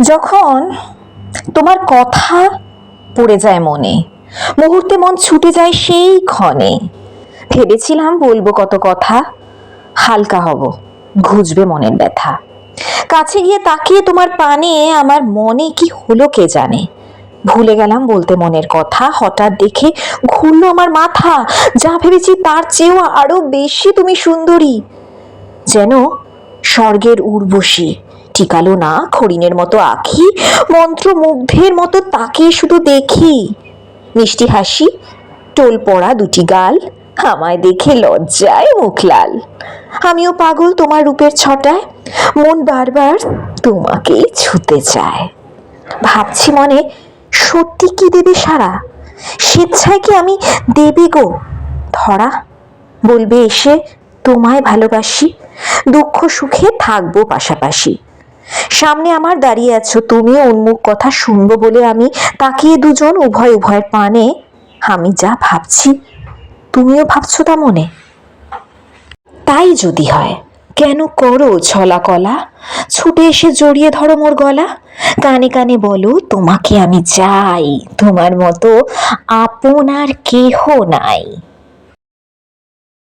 যখন তোমার কথা পড়ে যায় মনে, মুহূর্তে মন ছুটে যায় সেই ক্ষণে, ভেবেছিলাম বলব কত কথা, হালকা হব, ঘুচবে মনের ব্যথা। কাছে গিয়ে তাকিয়ে তোমার পানে আমার মনে কি হলো কে জানে। ভুলে গেলাম বলতে মনের কথা, হঠাৎ দেখে ঘুরলো আমার মাথা, যা ভেবেছি তার চেয়েও আরও বেশি তুমি সুন্দরী। যেন স্বর্গের উর্বশী টিকালো না হরিণের মতো আঁখি, মন্ত্রমুগ্ধের মতো তাকে শুধু দেখি। মিষ্টি হাসি, টোল পড়া দুটি গাল, আমায় দেখে লজ্জায় মুখ লাল। আমিও পাগল তোমার রূপের ছটায়, মন বারবার তোমাকেই ছুতে চায়। ভাবছি মনে, সত্যি কি দেবে সারা? স্বেচ্ছায় কি আমি দেবে গো? ধরা, বলবে এসে তোমায় ভালোবাসি, দুঃখ সুখে থাকব পাশাপাশি। সামনে আমার দাঁড়িয়ে আছো, তুমিও উন্মুখ কথা শুনব বলে আমি তাকিয়ে দুজন উভয় উভয়ের পানে, আমি যা ভাবছি, তুমিও ভাবছ তা মনে? তাই যদি হয়, কেন করো ছলা কলা? ছুটে এসে জড়িয়ে ধরো মোর গলা। কানে কানে বলো, তোমাকে আমি চাই, তোমার মতো আপনার কেহ নাই।